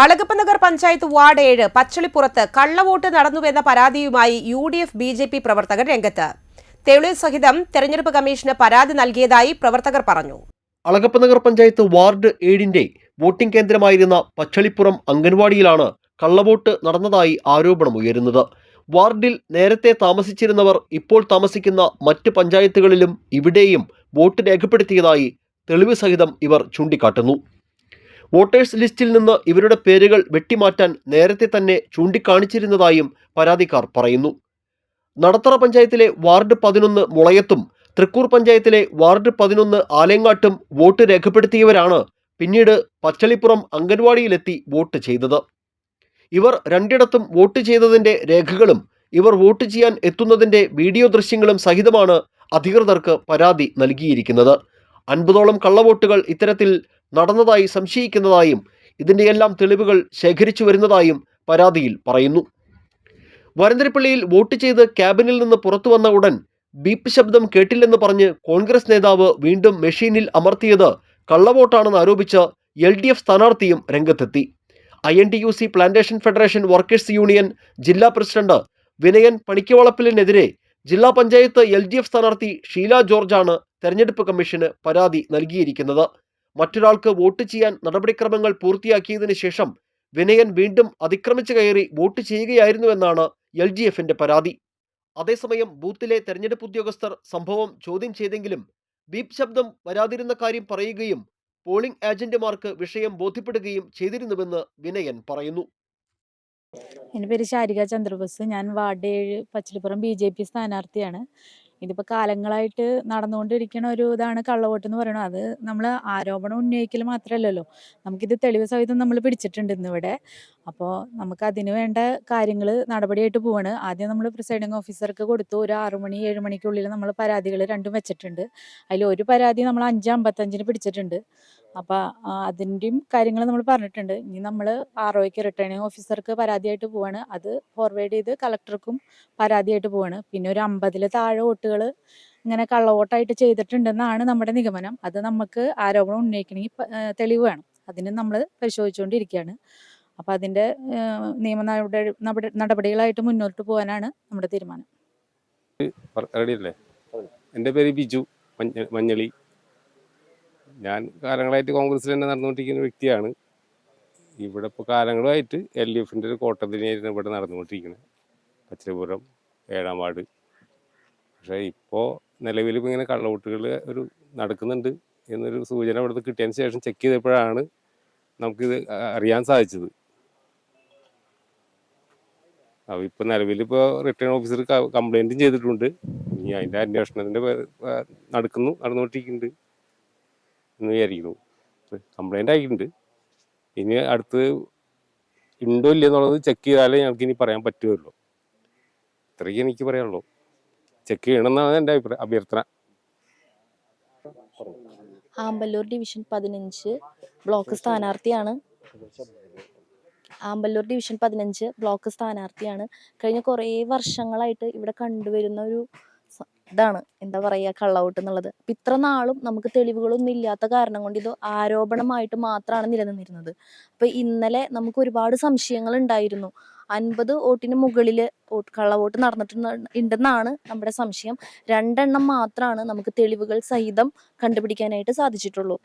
Alagappa Nagar panchayat ward ഏഴ് പച്ചളിപ്പുറത്ത് കള്ളവോട്ട് നടന്നുവെന്ന പരാതിയുമായി U D F B J P പ്രവർത്തകർ രംഗത്ത്. തെളിവ് സഹിതം തെരഞ്ഞെടുപ്പ് കമ്മീഷന് പരാതി നൽകിയതായി പ്രവർത്തകർ പറഞ്ഞു. അളഗപ്പനഗർ പഞ്ചായത്ത് വാർഡ് ഏഴിന്റെ വോട്ടിംഗ് കേന്ദ്രമായിരുന്ന പച്ചളിപ്പുറം അംഗൻവാടിയിലാണ് കള്ളവോട്ട് നടന്നതായി ആരോപണം ഉയരുന്നത്. വാർഡിൽ നേരത്തെ താമസിച്ചിരുന്നവർ ഇപ്പോൾ താമസിക്കുന്ന മറ്റ് പഞ്ചായത്തുകളിലും ഇവിടെയും വോട്ട് രേഖപ്പെടുത്തിയതായി തെളിവ് സഹിതം ഇവർ ചൂണ്ടിക്കാട്ടുന്നു. വോട്ടേഴ്സ് ലിസ്റ്റിൽ നിന്ന് ഇവരുടെ പേരുകൾ വെട്ടിമാറ്റാൻ നേരത്തെ തന്നെ ചൂണ്ടിക്കാണിച്ചിരുന്നതായും പരാതിക്കാർ പറയുന്നു. നടത്തറ പഞ്ചായത്തിലെ വാർഡ് പതിനൊന്ന് മുളയത്തും തൃക്കൂർ പഞ്ചായത്തിലെ വാർഡ് പതിനൊന്ന് ആലങ്ങാട്ടും വോട്ട് രേഖപ്പെടുത്തിയവരാണ് പിന്നീട് പച്ചളിപ്പുറം അംഗൻവാടിയിലെത്തി വോട്ട് ചെയ്തത്. ഇവർ രണ്ടിടത്തും വോട്ട് ചെയ്തതിന്റെ രേഖകളും ഇവർ വോട്ട് ചെയ്യാൻ എത്തുന്നതിന്റെ വീഡിയോ ദൃശ്യങ്ങളും സഹിതമാണ് അധികൃതർക്ക് പരാതി നൽകിയിരിക്കുന്നത്. അൻപതോളം കള്ളവോട്ടുകൾ ഇത്തരത്തിൽ നടന്നതായി സംശയിക്കുന്നതായും ഇതിന്റെയെല്ലാം തെളിവുകൾ ശേഖരിച്ചു വരുന്നതായും പരാതിയിൽ പറയുന്നു. വരന്തരപ്പള്ളിയിൽ വോട്ട് ചെയ്ത് ക്യാബിനിൽ നിന്ന് പുറത്തു വന്ന ഉടൻ ബീപ്പ് ശബ്ദം കേട്ടില്ലെന്ന് പറഞ്ഞ് കോൺഗ്രസ് നേതാവ് വീണ്ടും മെഷീനിൽ അമർത്തിയത് കള്ളവോട്ടാണെന്ന് ആരോപിച്ച് എൽ ഡി എഫ് സ്ഥാനാർത്ഥിയും രംഗത്തെത്തി. I N T U C plantation federation workers union ജില്ലാ പ്രസിഡന്റ് വിനയൻ പണിക്കവളപ്പിലിനെതിരെ ജില്ലാ പഞ്ചായത്ത് എൽ ഡി എഫ് സ്ഥാനാർത്ഥി ഷീല ജോർജാണ് തെരഞ്ഞെടുപ്പ് കമ്മീഷന് പരാതി നൽകിയിരിക്കുന്നത്. മറ്റൊരാൾക്ക് വോട്ട് ചെയ്യാൻ നടപടിക്രമങ്ങൾ പൂർത്തിയാക്കിയതിനു ശേഷം വിനയൻ വീണ്ടും അതിക്രമിച്ചു കയറി വോട്ട് ചെയ്യുകയായിരുന്നുവെന്നാണ് എൽ ഡി എഫിന്റെ പരാതി. അതേസമയം ബൂത്തിലെ തെരഞ്ഞെടുപ്പ് ഉദ്യോഗസ്ഥർ സംഭവം ചോദ്യം ചെയ്തെങ്കിലും ബീപ് ശബ്ദം വരാതിരുന്ന കാര്യം പറയുകയും പോളിംഗ് ഏജന്റുമാർക്ക് വിഷയം ബോധ്യപ്പെടുകയും ചെയ്തിരുന്നുവെന്ന് വിനയൻ പറയുന്നു. എന്റെ പേര് ശാരിക ചന്ദ്രബോസ്. ഞാൻ വാർഡ് ഏഴ് പച്ചിലിപ്പുറം ബി ജെ പി സ്ഥാനാർത്ഥിയാണ്. ഇതിപ്പോൾ കാലങ്ങളായിട്ട് നടന്നുകൊണ്ടിരിക്കുന്ന ഒരു ഇതാണ് കള്ളവോട്ട് എന്ന് പറയുന്നത്. അത് നമ്മൾ ആരോപണം ഉന്നയിക്കൽ മാത്രമല്ലല്ലോ നമുക്കിത് തെളിവ് സഹിതം നമ്മൾ പിടിച്ചിട്ടുണ്ട് ഇന്നിവിടെ. അപ്പോൾ നമുക്ക് അതിന് വേണ്ട കാര്യങ്ങൾ നടപടിയായിട്ട് പോവാണ്. ആദ്യം നമ്മൾ പ്രിസൈഡിങ് ഓഫീസർക്ക് കൊടുത്തു. ഒരു ആറു മണി ഏഴ് മണിക്കുള്ളിൽ നമ്മൾ പരാതികൾ രണ്ടും വെച്ചിട്ടുണ്ട്. അതിൽ ഒരു പരാതി നമ്മൾ അഞ്ച് അമ്പത്തഞ്ചിന് പിടിച്ചിട്ടുണ്ട്. അപ്പോൾ അതിന്റെയും കാര്യങ്ങൾ നമ്മൾ പറഞ്ഞിട്ടുണ്ട്. ഇനി നമ്മൾ ആർ ഒക്ക് റിട്ടേണിംഗ് ഓഫീസർക്ക് പരാതിയായിട്ട് പോവാണ്. അത് ഫോർവേഡ് ചെയ്ത് കളക്ടർക്കും പരാതിയായിട്ട് പോവാണ്. പിന്നെ ഒരു അമ്പതിൽ താഴെ വോട്ടുകൾ ഇങ്ങനെ കള്ളവോട്ടായിട്ട് ചെയ്തിട്ടുണ്ടെന്നാണ് നമ്മുടെ നിഗമനം. അത് നമുക്ക് ആരോപണം ഉന്നയിക്കണമെങ്കിൽ തെളിവ് വേണം. അതിന് നമ്മൾ പരിശോധിച്ചുകൊണ്ടിരിക്കുകയാണ് അപ്പോൾ അതിന്റെ നിയമ നടപടി നടപടി- നടപടികളായിട്ട് മുന്നോട്ട് പോകാനാണ് നമ്മുടെ തീരുമാനം. എന്റെ പേര് ബിജു മഞ്ഞളി. ഞാൻ കാലങ്ങളായിട്ട് കോൺഗ്രസ്സിൽ തന്നെ നടന്നുകൊണ്ടിരിക്കുന്ന വ്യക്തിയാണ്. ഇവിടെ ഇപ്പോൾ കാലങ്ങളായിട്ട് എൽ ഡി എഫിന്റെ ഒരു കോട്ടത്തിനായിരുന്നു ഇവിടെ നടന്നുകൊണ്ടിരിക്കുന്നത്. പച്ചപുരം ഏഴാം വാർഡ് പക്ഷേ ഇപ്പോൾ നിലവിൽ ഇപ്പോൾ ഇങ്ങനെ കള്ളവോട്ടുകൾ ഒരു നടക്കുന്നുണ്ട് എന്നൊരു സൂചന ഇവിടുത്തെ കിട്ടിയതിന് ശേഷം ചെക്ക് ചെയ്തപ്പോഴാണ് നമുക്കിത് അറിയാൻ സാധിച്ചത്. അപ്പോൾ ഇപ്പോൾ നിലവിൽ ഇപ്പോൾ റിട്ടേൺ ഓഫീസർ കംപ്ലൈന്റും ചെയ്തിട്ടുണ്ട്. ഇനി അതിന്റെ അന്വേഷണത്തിന്റെ നടക്കുന്നു നടന്നുകൊണ്ടിരിക്കുന്നുണ്ട്. എന്ന് വിചാരിക്കുന്നു. കംപ്ലൈന്റ് ആയിട്ടുണ്ട്. ഇനി അടുത്ത് ഉണ്ടോ ഇല്ല എന്നുള്ളത് ചെക്ക് ചെയ്താലേ ഞങ്ങൾക്ക് ഇനി പറയാൻ പറ്റുമല്ലോ ഇത്രയ്ക്ക് എനിക്ക് പറയാനുള്ളൂ. ചെക്ക് ചെയ്യണമെന്നാണ് എന്റെ അഭിപ്രായം അഭ്യർത്ഥന. ആമ്പല്ലൂർ ഡിവിഷൻ പതിനഞ്ച് ബ്ലോക്ക് സ്ഥാനാർത്ഥിയാണ്. ആമ്പല്ലൂർ ഡിവിഷൻ പതിനഞ്ച് ബ്ലോക്ക് സ്ഥാനാർത്ഥിയാണ്. കഴിഞ്ഞ കുറേ വർഷങ്ങളായിട്ട് ഇവിടെ കണ്ടുവരുന്ന ഒരു ഇതാണ് എന്താ പറയുക കള്ളവോട്ട് എന്നുള്ളത്. അപ്പം ഇത്ര നാളും നമുക്ക് തെളിവുകളൊന്നും ഇല്ലാത്ത കാരണം കൊണ്ട് ഇത് ആരോപണമായിട്ട് മാത്രമാണ് നിലനിന്നിരുന്നത്. അപ്പം ഇന്നലെ നമുക്ക് ഒരുപാട് സംശയങ്ങൾ ഉണ്ടായിരുന്നു. അൻപത് വോട്ടിന് മുകളിൽ കള്ളവോട്ട് നടന്നിട്ടുണ്ട് ഉണ്ടെന്നാണ് നമ്മുടെ സംശയം. രണ്ടെണ്ണം മാത്രമാണ് നമുക്ക് തെളിവുകൾ സഹിതം കണ്ടുപിടിക്കാനായിട്ട് സാധിച്ചിട്ടുള്ളൂ.